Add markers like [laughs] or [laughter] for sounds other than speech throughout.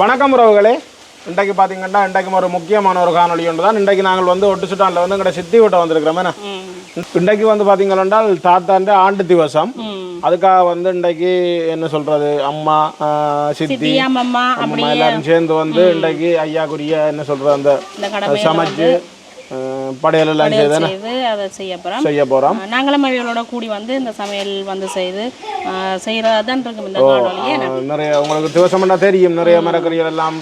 வணக்கம் உறவுகளே. இன்றைக்கு பார்த்தீங்கன்னா இன்றைக்கு ஒரு முக்கியமான ஒரு காணொளி ஒன்று தான் இன்றைக்கு நாங்கள் வந்து ஒட்டு சுட்டானில் வந்து எங்கள்ட சித்தி விட்ட வந்திருக்கிறோம். என்ன? இன்றைக்கு வந்து பார்த்தீங்கன்னா தாத்தாண்ட ஆண்டு திவசம். அதுக்காக வந்து இன்றைக்கு என்ன சொல்றது அம்மா சித்தி அம்மா எல்லாரும் சேர்ந்து வந்து இன்றைக்கு ஐயாக்குரிய என்ன சொல்றது அந்த சமைச்சு படையல் எல்லாம் செய்து அதை செய்ய போகிறோம் செய்ய போறோம் நாங்களும் அவைகளோட கூடி வந்து இந்த சமையல் வந்து செய்து செய்கிறதா தான் இருக்கும் இந்த நிறைய உங்களுக்கு திவசம்னா தெரியும். நிறைய மரக்கறிகள் எல்லாம்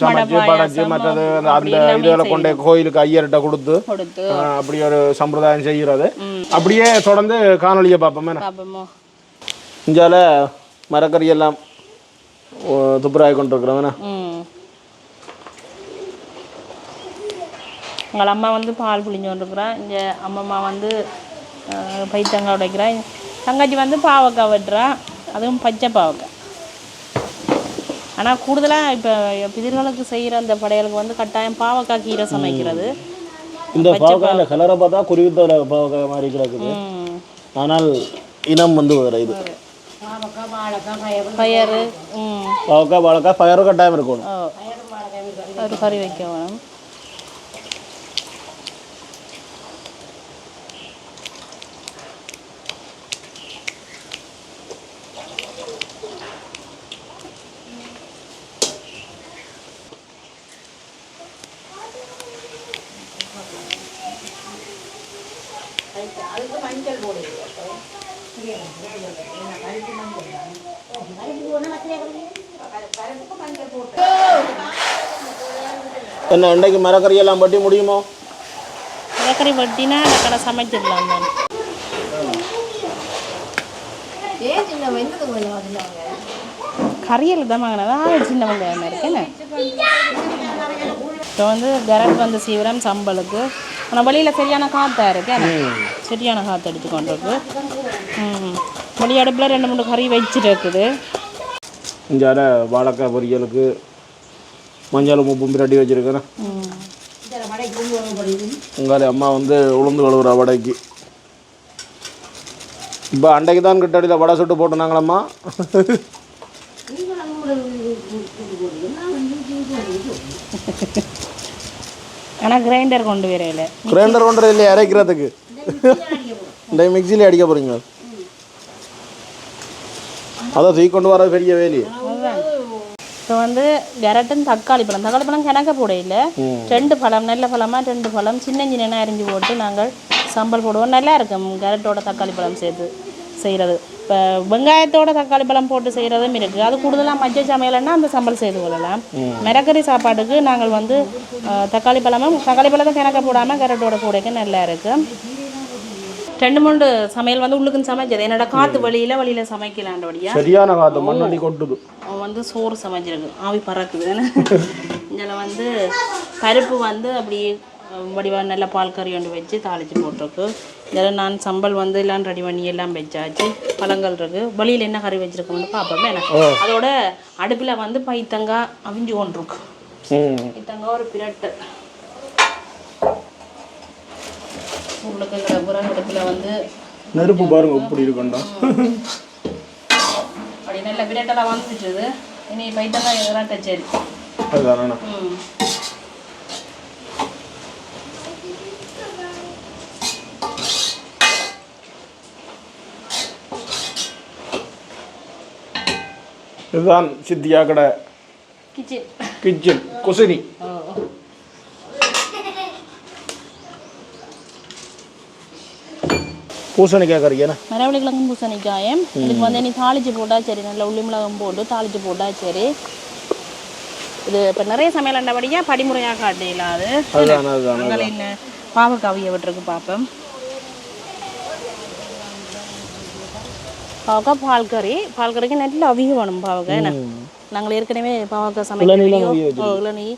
சமைச்சு படைச்சு மற்றது அந்த- இதுகளை கொண்டே கோயிலுக்கு ஐயர்கிட்ட கொடுத்து அப்படி ஒரு சம்பிரதாயம் செய்கிறது. அப்படியே தொடர்ந்து காணொலியை பார்ப்போம். இஞ்சால மரக்கறி எல்லாம் துப்புராய் கொண்டிருக்கிறோம் என்ன ம் எங்கள் அம்மா வந்து பால் புளிஞ்சு கொண்டிருக்கிறா இங்கே அம்மம்மா வந்து பைத்தங்காய் உடைக்கிறா. தங்கச்சி வந்து பாவக்காய் வெட்டுறா. அதுவும் பச்சை பாவக்காய். ஆனால் கூடுதலாக இப்போ பிதிர்களுக்கு செய்கிற அந்த படையலுக்கு வந்து கட்டாயம் பாவக்காய் கீரை சமைக்கிறது. இந்த பாவக்காய் இந்த கலரை பார்த்தா குருவித்தோட பாவக்காய் மாதிரி கிடக்குது. ஆனால் இனம் வந்து வேறு இது. பயறு. பாவக்காய் பாவக்காய் பயறு கட்டாயம் இருக்கணும். ஒரு கறி வைக்க வேணும். என்ன இன்றைக்கு மரக்கறி எல்லாம் பட்டி முடியுமோ? இலக்கறி வெட்டினா அந்த கடை சமைச்சிடலாம் தான் கறியல் தான் வாங்கினதா. சின்ன வெங்காயம் இருக்கேன்னு இப்போ வந்து கரட் வந்து சீவிரம் சம்பளுக்கு ஆனால் வெளியில் சரியான காற்றா இருக்கு சரியான காற்று அடிச்சு கொண்டு இருக்கு ம். மொழி அடுப்பில் ரெண்டு மூணு கறி வச்சுட்டு இருக்குது. இஞ்சால வாழைக்காய் பொரியலுக்கு மஞ்சள் உப்பும் ரெடி வச்சிருக்கிறேன். ம் உங்கால அம்மா வந்து உளுந்து கழுவுற வடைக்கு. இப்போ அன்றைக்கு தான் கிட்டடியில் வடை சுட்டு போட்டுனாங்களம்மா. ஆனால் கிரைண்டர் கொண்டு வரையில. கிரைண்டர் கொண்டது இல்லையா அரைக்கிறதுக்கு. இந்த மிக்சியில் அடிக்க போறீங்க அதை தூக்கி கொண்டு வர பெரிய வேலி. இப்போ வந்து கரட்டன் தக்காளி பழம். தக்காளி பழம் கிணக்க போட இல்லை. ரெண்டு பழம் நல்ல பழமாக ரெண்டு பழம். சின்ன சின்ன அரிஞ்சு போட்டு நாங்கள் சம்பல் போடுவோம். நல்லா இருக்கும் கேரட்டோட தக்காளி பழம் சேர்த்து செய்கிறது இப்போ வெங்காயத்தோட தக்காளி பழம் போட்டு செய்கிறதும் இருக்குது அது கூடுதலாக மஞ்சள் சமையல்னா அந்த சம்பல் செய்து கொள்ளலாம். மிளகறி சாப்பாட்டுக்கு நாங்கள் வந்து தக்காளி பழமும் தக்காளி பழத்தை கிணக்க போடாமல் கேரட்டோட போடைக்க நல்லா இருக்குது ரெண்டு மூணு சமையல் வந்து உள்ளுக்குன்னு சமைச்சது என்னோட காற்று வழியில் வழியில் சமைக்கலாண்டபடியா சரியான காத்து மண்ணடி கொட்டுது. அவன் வந்து சோறு சமைச்சிருக்கு. ஆவி பறக்குது. இதில் வந்து பருப்பு வந்து அப்படி வடிவாக நல்ல பால் கறி ஒன்று வச்சு தாளித்து போட்டிருக்கு. இதில் நான் சம்பல் வந்து எல்லாம் ரெடி பண்ணி எல்லாம் வச்சாச்சு. பழங்கள் இருக்கு. வழியில் என்ன கறி வச்சிருக்கோம்னு பார்ப்போமே எனக்கு. அதோட அடுப்பில் வந்து பைத்தங்காய் அவிஞ்சு கொண்டிருக்கு. பைத்தங்காய் ஒரு பிரட்டு. புறம் அடுப்பில் வந்து நெருப்பு பாருங்க இப்படி இருக்குண்டா. அப்படி நல்ல பிரட்டெல்லாம் வந்துச்சுது இனி பைத்தங்காய் இதெல்லாம் சரி அதுதானே இதுதான் சித்தியா கடை. கிச்சன். கிச்சன் குசினி பூசணிக்காய் கறி என்ன? மரவள்ளி கிழங்கும் பூசணிக்காயம் இதுக்கு வந்து நீ தாளிச்சு போட்டா சரி நல்ல உள்ளி மிளகம் போட்டு தாளிச்சு போட்டா சரி. இது இப்போ நிறைய சமையல் அண்டபடியா படிமுறையாக காட்டிடலாம் அது. அதுதான் என்ன? பாவக்காவியை விட்டுருக்கு பார்ப்போம் பாவக்காய் பால் கறி. பால் கறிக்கு நல்ல அவிய வேணும் பாவக்காய் நாங்கள் ஏற்கனவே பாவக்காய் ஓ, இளநீ.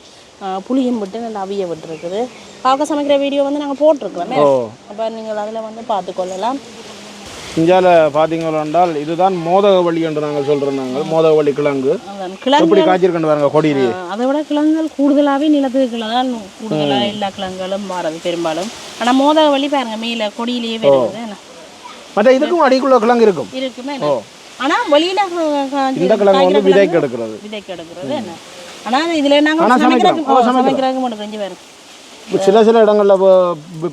புளியும் விட்டு நல்ல அவிய விட்டுருக்குது. பாவக்காய் சமைக்கிற வீடியோ வந்து நாங்கள் போட்டிருக்கிறோமே. அப்போ நீங்கள் அதில் வந்து பார்த்துக்கொள்ளலாம் இந்தியாவில் பார்த்தீங்களா என்றால் இதுதான் மோதகவள்ளி என்று நாங்கள் சொல்கிறோம் நாங்கள். கிழங்கு. அதான் கிழங்கு. எப்படி காய்ச்சிருக்கேன் பாருங்க கொடியிலேயே அதை விட கிழங்குகள் கூடுதலாகவே நிலத்துக்கு தான் கூடுதலாக எல்லா கிழங்குகளும் மாறுது பெரும்பாலும். ஆனால் மோதக வழி பாருங்க மேலே கொடியிலேயே வருது. மற்ற இதுக்கும் அடிக்குள்ள கிழங்கு இருக்கும். இருக்குமே. ஓ. ஆனா வெளியில இந்த கிழங்கு வந்து விதைக்கு எடுக்கிறது. விதைக்கு எடுக்கிறது. என்ன? ஆனா இதுல நாங்க ஆனா சமைக்கிறதுக்கு சமைக்கிறதுக்கு மட்டும் பேர் இப்ப சில சில இடங்கள்ல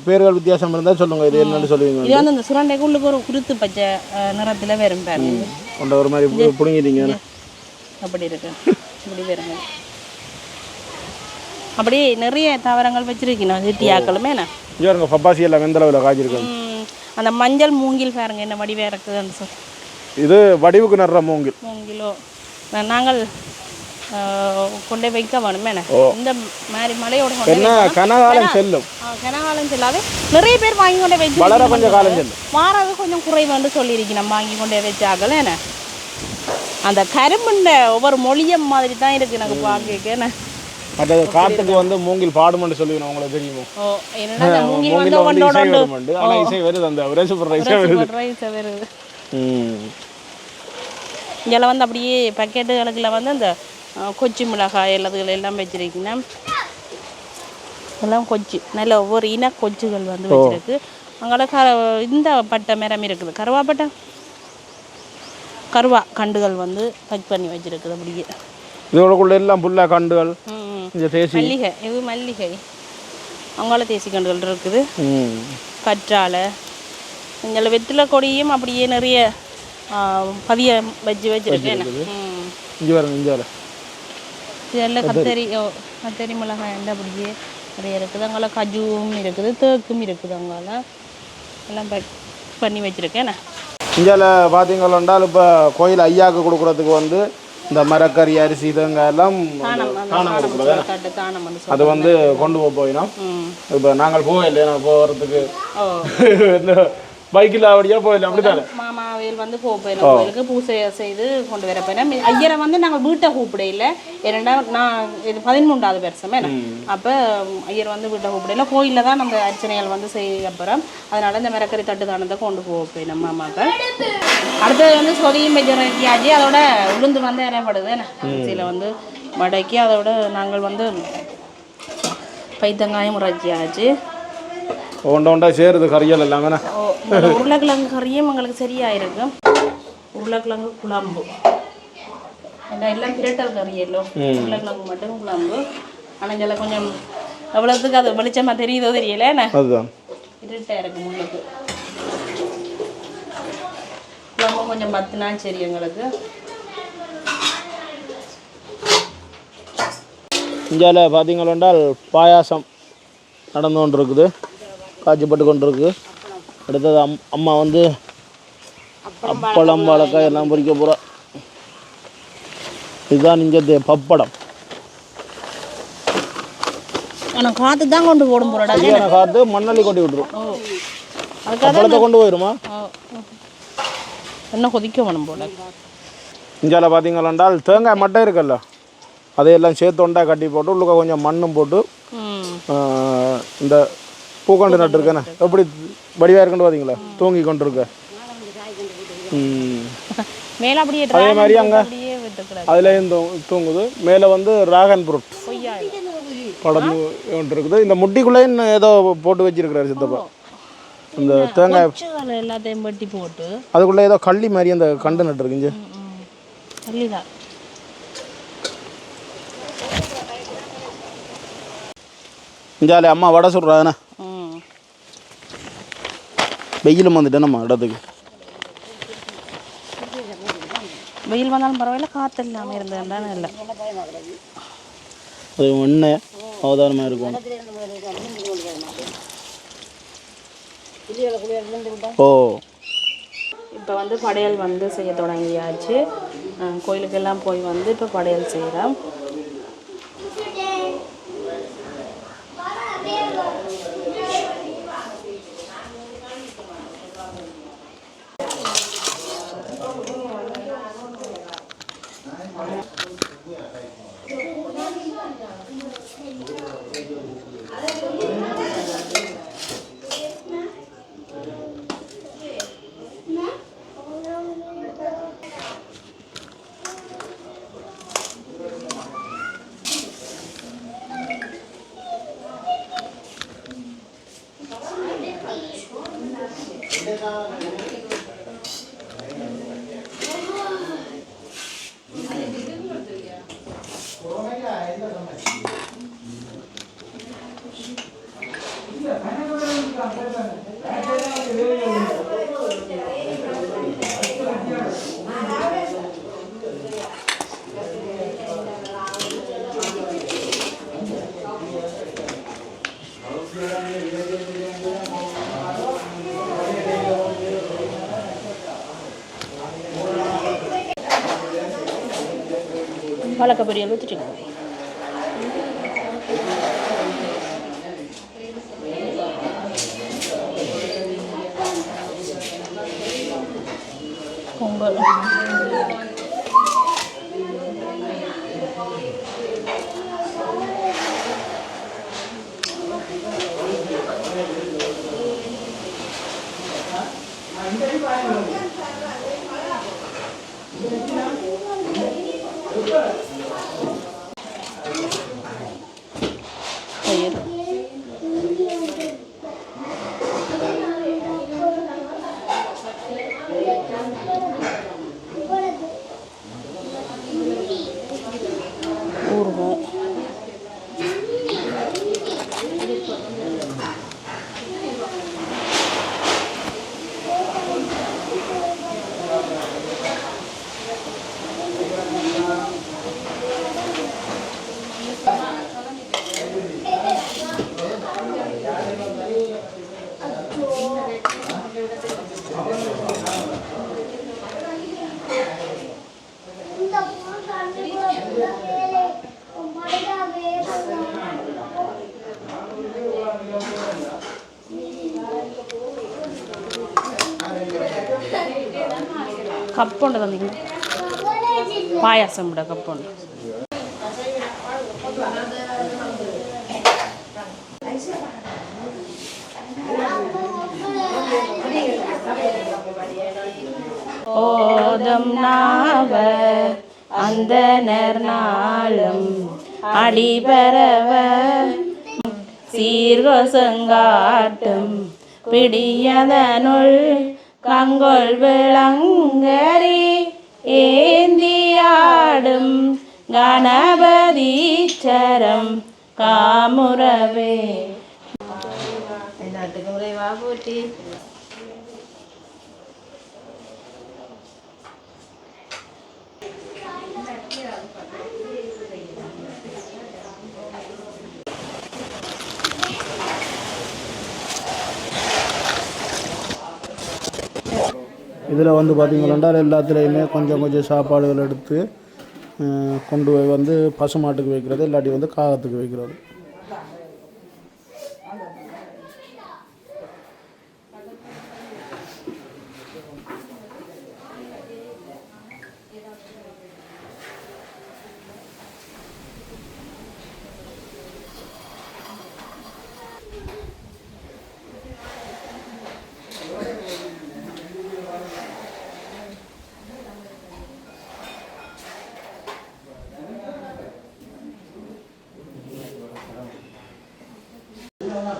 பேர்கள் வித்தியாசம் இருந்தால் சொல்லுங்க. இது என்னன்னு சொல்லுவீங்க இது வந்து அந்த சுரண்டைக்கு உள்ளுக்கு ஒரு குருத்து பச்சை நிறத்துல வரும் பாருங்க. கொண்ட ஒரு மாதிரி புடுங்கிட்டீங்க. அப்படி இருக்கு. இப்படி வருங்க அப்படி நிறைய தாவரங்கள் வச்சிருக்கணும். சிட்டியாக்களுமே என்ன? இருங்க பப்பாசி எல்லாம் காய்ச்சிருக்காங்க ம், அந்த மஞ்சள் மூங்கில் பாருங்க என்ன வடிவே இருக்குதுன்னு சொல்லி இது வடிவுக்கு நடுற மூங்கில். மூங்கிலோ? நாங்கள் கொண்டே வைக்க என்ன? இந்த மாதிரி மலையோட என்ன கனகாலம் செல்லும். கனகாலம் சொல்லாது. நிறைய பேர் வாங்கி கொண்டே வச்சு வளர கொஞ்சம் காலம் செல்லும். மாறது கொஞ்சம் குறைவுன்னு சொல்லியிருக்கணும் வாங்கி கொண்டே வச்சாகல என்ன? அந்த கரும்புண்ட ஒவ்வொரு மொழியம் மாதிரி தான் இருக்கு எனக்கு பார்க்க என்ன? மற்றது காட்டுக்கு வந்து மூங்கில் பாடுமென்று சொல்லுவீங்க உங்களுக்கு தெரியுமோ? ஓ என்னடா மூங்கில் வந்து மூங்கில் வந்து ஒன்றோட இசை வருது அந்த உரசுப்படுற இசை வருது. இதில் வந்து அப்படியே பக்கெட்டுகளுக்குள்ள வந்து அந்த கொச்சி மிளகாய் எல்லாத்துகள் எல்லாம் வச்சிருக்கீங்கன்னா எல்லாம் கொச்சி நல்ல ஒவ்வொரு இன கொச்சுகள் வந்து வச்சிருக்கு. அங்கே க இந்த பட்டை மரம் இருக்குது. கருவாப்பட்டை கருவா கண்டுகள் வந்து கட் பண்ணி வச்சிருக்குது அப்படியே. இதோடக்குள்ள எல்லாம் புல்லா கண்டுகள் மல்லிகை இது மல்லிகை. அவங்கள தேசி கண்டுகள் இருக்குது. கற்றாழை. இங்கே வெற்றிலை கொடியும் அப்படியே நிறைய பதிய வச்சு வச்சிருக்கேன். இங்கே வரணும் இங்கே வர இதெல்லாம் கத்தரி கத்தரி மிளகாய் எல்லாம் அப்படியே நிறைய இருக்குது. அங்கே கஜுவும் இருக்குது தேக்கும் இருக்குது அங்கே எல்லாம் ப- பண்ணி வச்சிருக்கேன் இந்தியாவில் பார்த்தீங்களா இப்போ கோயில் ஐயாவுக்கு கொடுக்குறதுக்கு வந்து இந்த மரக்கறி அரிசி இதுங்க எல்லாம் அது வந்து கொண்டு போக போயினோம் ம். இப்போ நாங்கள் போகல நான் போகிறதுக்கு [laughs] பைக்கில் அப்படியே போயிடல அப்படித்தானே மாமா அவையில் வந்து போப்பேன் கோயிலுக்கு பூசை செய்து கொண்டு வரப்பேன் ஐயரை வந்து நாங்கள் வீட்டை கூப்பிடையில இரண்டாவது நான் இது பதிமூன்றாவது வருஷமே அப்போ ஐயர் வந்து வீட்டை கூப்பிடையில கோயிலில் தான் அந்த அர்ச்சனைகள் வந்து செய்ய அப்புறம் அதனால இந்த மிரக்கறி தட்டு தானத்தை கொண்டு போப்பேன் நம்ம மாமாக்கள் அடுத்தது வந்து சொதியும் மெஜாரிட்டியாச்சு அதோட உளுந்து வந்து இறப்படுது அரிசியில் வந்து வடக்கி அதோட நாங்கள் வந்து பைத்தங்காயம் இறைச்சியாச்சு ஒன்றை ஒன்றா சேருது கறியல் எல்லாமே உருளைக்கிழங்கு கறியும் எங்களுக்கு சரியாயிருக்கும் உருளைக்கிழங்கு குழம்பு. எல்லாம் பிரட்டல் கறி எல்லாம். உருளைக்கிழங்கு மட்டும் குழம்பு. ஆனால் இதில் கொஞ்சம் எவ்வளோத்துக்கு அது வெளிச்சமாக தெரியுதோ தெரியல. அதுதான். இருட்டாக இருக்கு முன்னுக்கு. குழம்பு கொஞ்சம் பத்துனா சரி எங்களுக்கு. இந்தியாவில் பார்த்தீங்களென்றால் பாயாசம் நடந்து கொண்டு இருக்குது காய்ச்சப்பட்டு கொண்டு அடுத்தது அம் அம்மா வந்து அப்பளம் வாழைக்காய் எல்லாம் பொரிக்க போகிறா இதுதான் இங்கே பப்படம். ஆனால் காற்று தான் கொண்டு போடும் போறடா. சரியான காற்று மண்ணள்ளி கொட்டி விட்டுரும். அப்பளத்தை கொண்டு போயிருமா? என்ன கொதிக்க வேணும் போல. இந்தியாவில் பார்த்தீங்களென்றால் தேங்காய் மட்டை இருக்குல்ல அதையெல்லாம் சேர்த்து ஒண்டா கட்டி போட்டு உள்ளுக்க கொஞ்சம் மண்ணும் போட்டு ம். ஆஹ், இந்த பூக்கொண்டு நட்டுருக்கேனே எப்படி வடிவாக இருக்குன்னு பார்த்தீங்களா தூங்கி கொண்டு இருக்க ம். மேலே அப்படியே அதே மாதிரி அங்க அதுலேயும் தூங்குது. மேலே வந்து ராகன் பொய்யா படம் ஒன்று இருக்குது இந்த முட்டிக்குள்ளேயும் ஏதோ போட்டு வச்சிருக்கிறாரு சித்தப்பா. இந்த தேங்காய் எல்லாத்தையும் வெட்டி போட்டு. அதுக்குள்ளே ஏதோ கள்ளி மாதிரி அந்த கண்டு நட்டுருக்குங்க இஞ்சாலே அம்மா வடை சுடுறாங்கண்ணே. வெயிலும் வந்துட்டேன் நம்ம இடத்துக்கு வெயில் வந்தாலும் பரவாயில்ல காற்று இல்லாமல் இருந்ததுன்றான இல்லை அது ஒன்று அவதானமாக இருக்கும் ஓ இப்போ வந்து படையல் வந்து செய்ய தொடங்கியாச்சு கோயிலுக்கெல்லாம் போய் வந்து இப்போ படையல் செய்கிறோம் வழக்க பொரியல் ஊற்றிட்டு பொங்கல் தயிர் ஊறுகாய் கப்புண்டு தந்தீங்க. பாயாசம் விட கப்புண்டு ஓதம் நாவ அந்த நாளும் அடிபரவ. சீர்கொசங்காட்டும் பிடியதனுள் கங்கொள் விளங்கரி ஏந்தியாடும் கணபதீச்சரம் காமுறவே. நாட்டுக்கு முறைவா போட்டி இதில் வந்து பார்த்தீங்கன்னா எல்லாத்துலேயுமே கொஞ்சம் கொஞ்சம் சாப்பாடுகள் எடுத்து கொண்டு போய் வந்து பசுமாட்டுக்கு வைக்கிறது இல்லாட்டி வந்து காகத்துக்கு வைக்கிறது.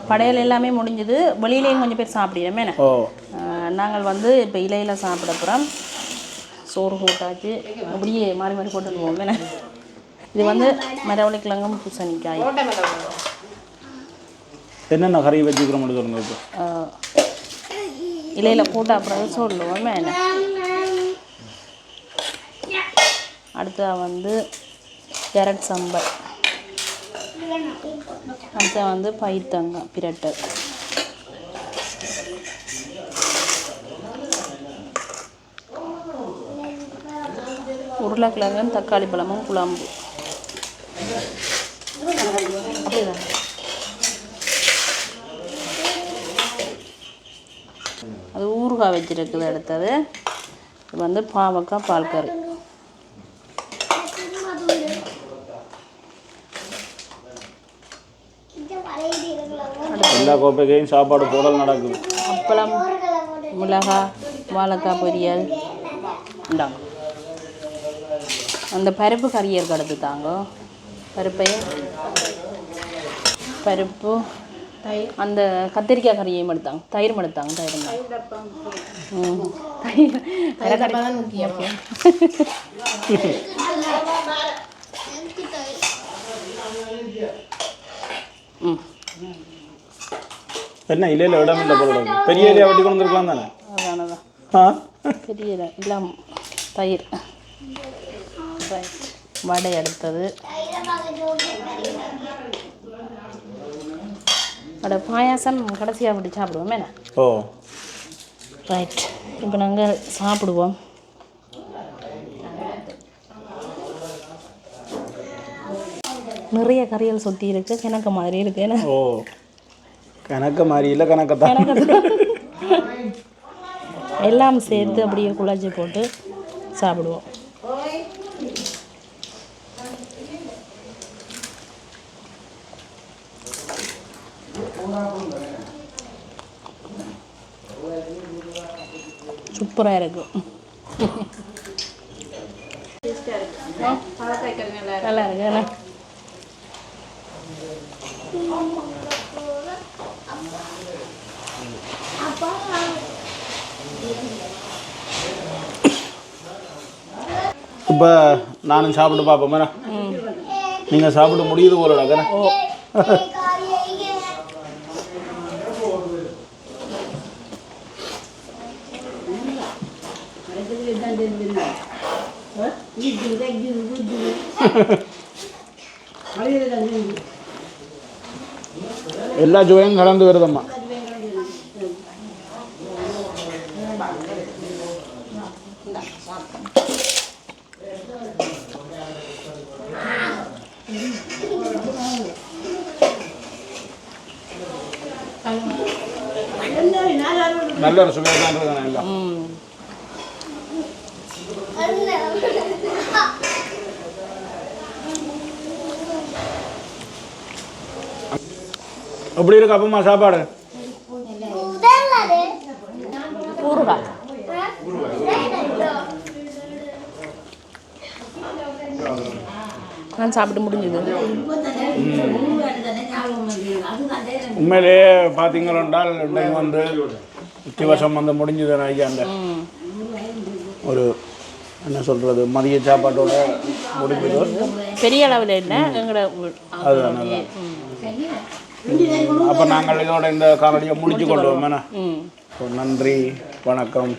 படையல் எல்லாமே முடிஞ்சது. வெளியிலேயும் கொஞ்சம் பேர் ஆஹ் நாங்கள் வந்து இப்போ இலையில சாப்பிட போகிறோம் சோறு போட்டாச்சு. அப்படியே மாறி மாறி போவோம் என்ன? இது வந்து மரவள்ளி கிழங்கும் பூசணிக்காய். என்னென்ன கறி வச்சுக்கிறோம் சொல்லுங்க இலையில போட்ட அப்புறம் சொல்லுவோம். என்ன? அடுத்தது வந்து கேரட் சம்பல். அடுத்த வந்து பைத்தங்காய் பிரட்டல் உருளைக்கிழங்கும் தக்காளி பழமும் குழம்பு. அப்படிதான் அது ஊறுகாய் வச்சிருக்குது அடுத்தது. இது வந்து பாவக்காய் பால் கறி எல்லா கோப்பைக்கையும் சாப்பாடு போடல் நடக்குது. அப்பளம் மிளகாய் வாழைக்காய் பொரியல். இந்தாங்க அந்த பருப்பு கறியை இருக்கு அடுத்து தாங்க. பருப்பையும் பருப்பு அந்த கத்திரிக்காய் கறியையும் எடுத்தாங்க. தயிரும் எடுத்தாங்க தயிரும் தான். ம். தயிர். தயிர் [laughs] என்ன இலையில இடம் இல்லை போல. பெரிய இலையை வெட்டி கொண்டு வந்துருக்கலாம் தானே? ஆ? பெரிய இடம் எல்லாம் தயிர். வடை அடுத்தது. வடை பாயாசம் கடைசியாக அப்படி சாப்பிடுவோம் என்ன? ஓ. ரைட் இப்போ நாங்கள் சாப்பிடுவோம். நிறைய கறிகள் சுற்றி இருக்கு கிணக்கு மாதிரி இருக்கு ஏன்னா கணக்கு மாதிரி இல்லை கிணக்கு எல்லாம் சேர்த்து அப்படியே குழச்சி போட்டு சாப்பிடுவோம். சூப்பராக இருக்கும் நல்லா இருக்கு. இப்போ நானும் சாப்பிட்டு பார்ப்போம். மேடம். நீங்கள் சாப்பிட்டு முடியுது போலடா கண்ணா ஓ. எல்லா சுவையும் கலந்து வருதம்மா. நல்ல ஒரு சுவையாக தான் இருக்குதுண்ணா எல்லாம் ம் எப்படி இருக்கு அப்பம்மா சாப்பாடு ஊறுகாய் நான் சாப்பிட்டு முடிஞ்சது உண்மையிலேயே பார்த்தீங்களென்றால் இன்றைக்கு வந்து திவசம் வந்து முடிஞ்சது ஐயா அந்த ஒரு என்ன சொல்கிறது மதிய சாப்பாட்டோட முடிஞ்சது? பெரிய அளவில் எங்களோட அதுதான் அப்போ நாங்கள் இதோட இந்த காணொலியை முடிச்சு கொண்டு வரோம் ம். நன்றி வணக்கம்.